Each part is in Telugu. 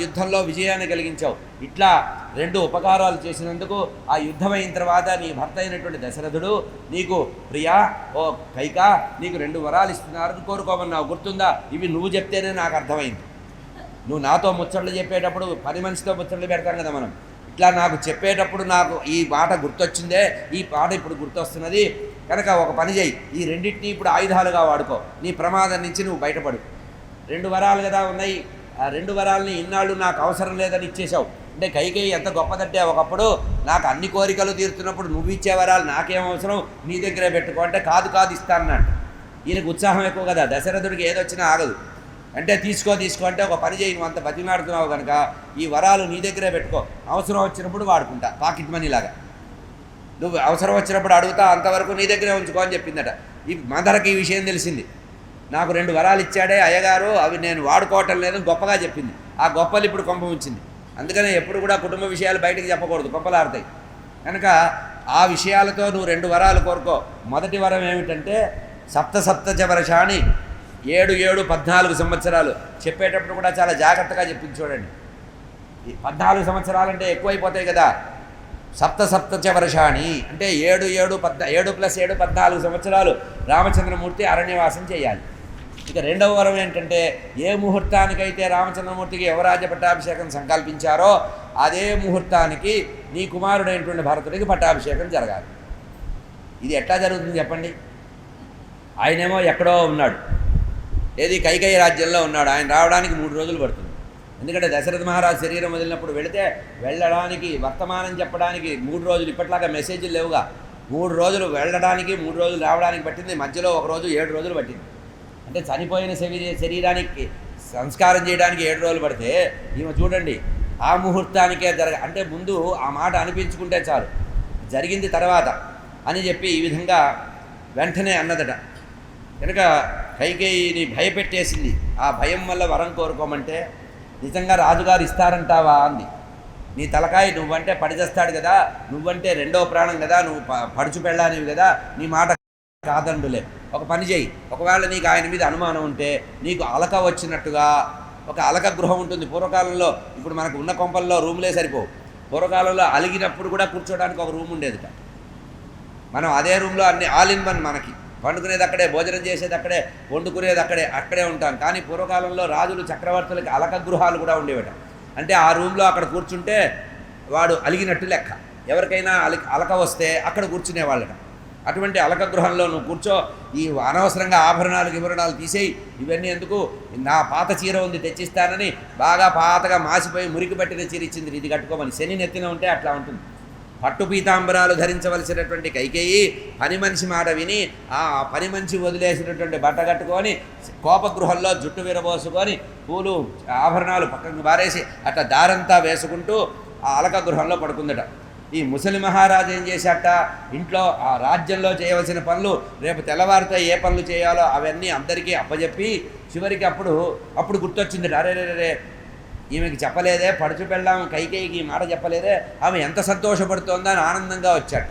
యుద్ధంలో విజయాన్ని కలిగించావు. ఇట్లా రెండు ఉపకారాలు చేసినందుకు ఆ యుద్ధం అయిన తర్వాత నీ భర్త అయినటువంటి దశరథుడు నీకు ప్రియా ఓ కైక నీకు రెండు వరాలు ఇస్తున్నారని కోరుకోమన్నావు. గుర్తుందా? ఇవి నువ్వు చెప్తేనే నాకు అర్థమైంది. నువ్వు నాతో ముచ్చట్లు చెప్పేటప్పుడు పది మనిషితో ముచ్చట్లు పెడతాం కదా మనం. ఇట్లా నాకు చెప్పేటప్పుడు నాకు ఈ మాట గుర్తొచ్చిందే ఈ పాట ఇప్పుడు గుర్తొస్తున్నది. కనుక ఒక పని చేయి ఈ రెండింటిని ఇప్పుడు ఆయుధాలుగా వాడుకో. నీ ప్రమాదం నుంచి నువ్వు బయటపడు. రెండు వరాలు కదా ఉన్నాయి. ఆ రెండు వరాలని ఇన్నాళ్ళు నాకు అవసరం లేదని ఇచ్చేసావు అంటే కైకేయి ఎంత గొప్పదంటే ఒకప్పుడు నాకు అన్ని కోరికలు తీరుతున్నప్పుడు నువ్వు ఇచ్చే వరాలు నాకేం అవసరం? నీ దగ్గరే పెట్టుకో. అంటే కాదు కాదు ఇస్తానన్నాడు ఈయనకు ఉత్సాహం ఎక్కువ కదా. దశరథుడికి ఏదొచ్చినా ఆగదు. అంటే తీసుకో తీసుకో అంటే ఒక పని చేయి. నువ్వు అంత బతిమాడుతున్నావు కనుక ఈ వరాలు నీ దగ్గరే పెట్టుకో. అవసరం వచ్చినప్పుడు వాడుకుంటా. పాకెట్ మనీ లాగా. నువ్వు అవసరం వచ్చినప్పుడు అడుగుతా అంతవరకు నీ దగ్గరే ఉంచుకో అని చెప్పిందట. ఈ మందరకి ఈ విషయం తెలిసింది. నాకు రెండు వరాలు ఇచ్చాడే అయ్యగారు అవి నేను వాడుకోవటం లేదని గొప్పగా చెప్పింది. ఆ గొప్పలు ఇప్పుడు కొంప ఉంచింది అందుకనే ఎప్పుడు కూడా కుటుంబ విషయాలు బయటకు చెప్పకూడదు గొప్పలాడతాయి. కనుక ఆ విషయాలతో నువ్వు రెండు వరాలు కోరుకో. మొదటి వరం ఏమిటంటే సప్త సప్త చవరషాణి ఏడు ఏడు పద్నాలుగు సంవత్సరాలు. చెప్పేటప్పుడు కూడా చాలా జాగ్రత్తగా చెప్పింది చూడండి. ఈ పద్నాలుగు సంవత్సరాలంటే ఎక్కువైపోతాయి కదా. సప్త సప్త వర్షాణి అంటే ఏడు ఏడు పద్నా ఏడు ప్లస్ ఏడు పద్నాలుగు సంవత్సరాలు రామచంద్రమూర్తి అరణ్యవాసం చేయాలి. ఇక రెండవ వరం ఏంటంటే ఏ ముహూర్తానికైతే రామచంద్రమూర్తికి యువరాజ పట్టాభిషేకం సంకల్పించారో అదే ముహూర్తానికి నీ కుమారుడైనటువంటి భరతుడికి పట్టాభిషేకం జరగాలి. ఇది ఎట్లా జరుగుతుంది చెప్పండి? ఆయనేమో ఎక్కడో ఉన్నాడు. ఏది కైకై రాజ్యంలో ఉన్నాడు. ఆయన రావడానికి మూడు రోజులు పడుతుంది. ఎందుకంటే దశరథ మహారాజు శరీరం వదిలినప్పుడు వెళితే వెళ్ళడానికి వర్తమానం చెప్పడానికి మూడు రోజులు ఇప్పట్లాగా మెసేజ్లు లేవుగా. మూడు రోజులు వెళ్ళడానికి మూడు రోజులు రావడానికి పట్టింది. మధ్యలో ఒక రోజు ఏడు రోజులు పట్టింది. అంటే చనిపోయిన శరీర శరీరానికి సంస్కారం చేయడానికి ఏడు రోజులు పడితే ఈమె చూడండి ఆ ముహూర్తానికే జరగ అంటే ముందు ఆ మాట అనిపించుకుంటే చాలు. జరిగింది తర్వాత అని చెప్పి ఈ విధంగా వెంటనే అన్నదట. కనుక కైకేయిని భయపెట్టేసింది. ఆ భయం వల్ల వరం కోరుకోమంటే నిజంగా రాజుగారు ఇస్తారంటావా? అంది. నీ తలకాయ నువ్వంటే పడిచేస్తాడు కదా నువ్వంటే రెండో ప్రాణం కదా నువ్వు పడుచు పెళ్ళానివి కదా నీ మాట కాదండులే. ఒక పని చేయి. ఒకవేళ నీకు ఆయన మీద అనుమానం ఉంటే నీకు అలక వచ్చినట్టుగా ఒక అలక గృహం ఉంటుంది పూర్వకాలంలో. ఇప్పుడు మనకు ఉన్న కొంపల్లో రూములే సరిపోవు. పూర్వకాలంలో అలిగినప్పుడు కూడా కూర్చోడానికి ఒక రూమ్ ఉండేదిట. మనం అదే రూమ్లో అన్ని ఆల్ ఇన్ వన్ మనకి. పండుకునేది అక్కడే భోజనం చేసేది అక్కడే వండుకునేది అక్కడే అక్కడే ఉంటాం. కానీ పూర్వకాలంలో రాజులు చక్రవర్తులకి అలక గృహాలు కూడా ఉండేవట. అంటే ఆ రూమ్లో అక్కడ కూర్చుంటే వాడు అలిగినట్టు లెక్క. ఎవరికైనా అలి అలక వస్తే అక్కడ కూర్చునేవాళ్ళట. అటువంటి అలక గృహంలో నువ్వు కూర్చో ఈ అనవసరంగా ఆభరణాలు వివరణాలు తీసేయి. ఇవన్నీ ఎందుకు? నా పాత చీర ఉంది తెచ్చిస్తానని బాగా పాతగా మాసిపోయి మురికి పట్టిన చీర ఇచ్చింది ఇది కట్టుకోమని శని నెత్తిన ఉంటే అట్లా ఉంటుంది. పట్టు పీతాంబరాలు ధరించవలసినటువంటి కైకేయి పని మనిషి మాట విని ఆ పని మనిషి వదిలేసినటువంటి బట్ట కట్టుకొని కోపగృహంలో జుట్టు విరబోసుకొని పూలు ఆభరణాలు పక్కకు బారేసి అట్లా దారంతా వేసుకుంటూ ఆ అలక గృహంలో పడుకుందట. ఈ ముసలి మహారాజు ఏం చేశాట ఇంట్లో ఆ రాజ్యంలో చేయవలసిన పనులు రేపు తెల్లవారితో ఏ పనులు చేయాలో అవన్నీ అందరికీ అప్పజెప్పి చివరికి అప్పుడు అప్పుడు గుర్తొచ్చింది అరే రే రే ఈమెకి చెప్పలేదే పడుచు పెళ్ళాం కైకేయికి ఈ మాట చెప్పలేదే ఆమె ఎంత సంతోషపడుతోందో అని ఆనందంగా వచ్చాట.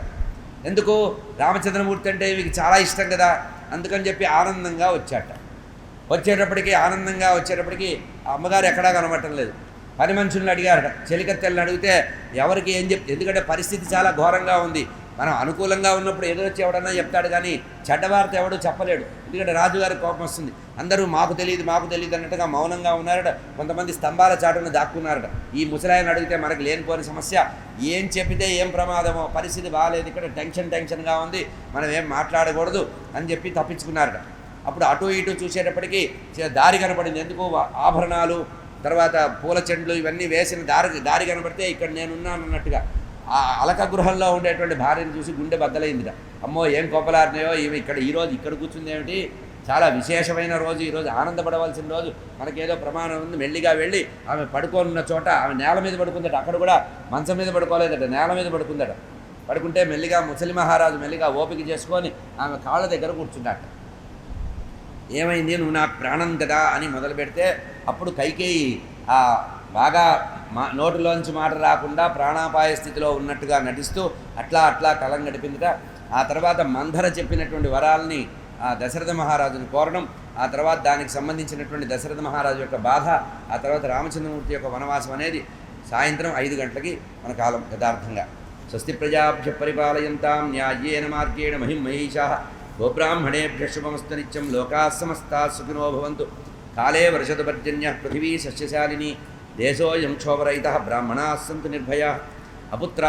ఎందుకు? రామచంద్రమూర్తి అంటే ఈమెకి చాలా ఇష్టం కదా అందుకని చెప్పి ఆనందంగా వచ్చాట. వచ్చేటప్పటికి ఆనందంగా వచ్చేటప్పటికి ఆ అమ్మగారు ఎక్కడా కనబడటం లేదు. పని మనుషుల్ని అడిగారట. చెలికత్తెల్ని అడిగితే ఎవరికి ఏం చెప్తే ఎందుకంటే పరిస్థితి చాలా ఘోరంగా ఉంది. మనం అనుకూలంగా ఉన్నప్పుడు ఎదురొచ్చి ఎవడన్నా చెప్తాడు కానీ చెడ్డవార్త ఎవడూ చెప్పలేడు. ఎందుకంటే రాజుగారికి కోపం వస్తుంది. అందరూ మాకు తెలియదు మాకు తెలియదు అన్నట్టుగా మౌనంగా ఉన్నారట. కొంతమంది స్తంభాల చాటును దాక్కున్నారట. ఈ ముసలాయన అడిగితే మనకు లేనిపోని సమస్య. ఏం చెప్పితే ఏం ప్రమాదమో పరిస్థితి బాగాలేదు ఇక్కడ టెన్షన్ టెన్షన్గా ఉంది. మనం ఏం మాట్లాడకూడదు అని చెప్పి తప్పించుకున్నారట. అప్పుడు అటు ఇటు చూసేటప్పటికీ దారి కనపడింది. ఎందుకు? ఆభరణాలు తర్వాత పూల చెండ్లు ఇవన్నీ వేసిన దారి దారి కనబడితే ఇక్కడ నేనున్నాను అన్నట్టుగా ఆ అలక గృహంలో ఉండేటువంటి భార్యను చూసి గుండె బద్దలైందిట. అమ్మో ఏం కోపలారినాయో ఇవి ఇక్కడ ఈరోజు ఇక్కడ కూర్చుంది ఏమిటి? చాలా విశేషమైన రోజు ఈరోజు ఆనందపడవలసిన రోజు. మనకేదో ప్రమాణం ఉంది మెల్లిగా వెళ్ళి ఆమె పడుకోనున్న చోట ఆమె నేల మీద పడుకుందట. అక్కడ కూడా మంచం మీద పడుకోలేదట నేల మీద పడుకుందట. పడుకుంటే మెల్లిగా ముసలి మహారాజు మెల్లిగా ఓపిక చేసుకొని ఆమె కాళ్ళ దగ్గర కూర్చుంటాట ఏమైంది? నువ్వు నాకు ప్రాణం కదా అని మొదలు పెడితే అప్పుడు కైకేయి ఆ బాగా మా నోటిలోంచి మాట రాకుండా ప్రాణాపాయ స్థితిలో ఉన్నట్టుగా నటిస్తూ అట్లా అట్లా కలం గడిపిందిట. ఆ తర్వాత మంధర చెప్పినటువంటి వరాల్ని ఆ దశరథ మహారాజుని కోరడం ఆ తర్వాత దానికి సంబంధించినటువంటి దశరథ మహారాజు యొక్క బాధ ఆ తర్వాత రామచంద్రమూర్తి యొక్క వనవాసం అనేది సాయంత్రం ఐదు గంటలకి మన కాలం యథార్థంగా. స్వస్తి ప్రజాభ్య పరిపాలయంతాం న్యాయేన మార్గేణ మహిం మహిషా. గోబ్రాహ్మణేభ్య శుభమస్తు నిత్యం లోకా సమస్తా సుఖినో భవంతు. కాలే వర్షతు పర్జన్య పృథివీ సస్యశాలిని. దేశోయం క్షోభరహిత బ్రాహ్మణా సంతు నిర్భయ. అపుత్ర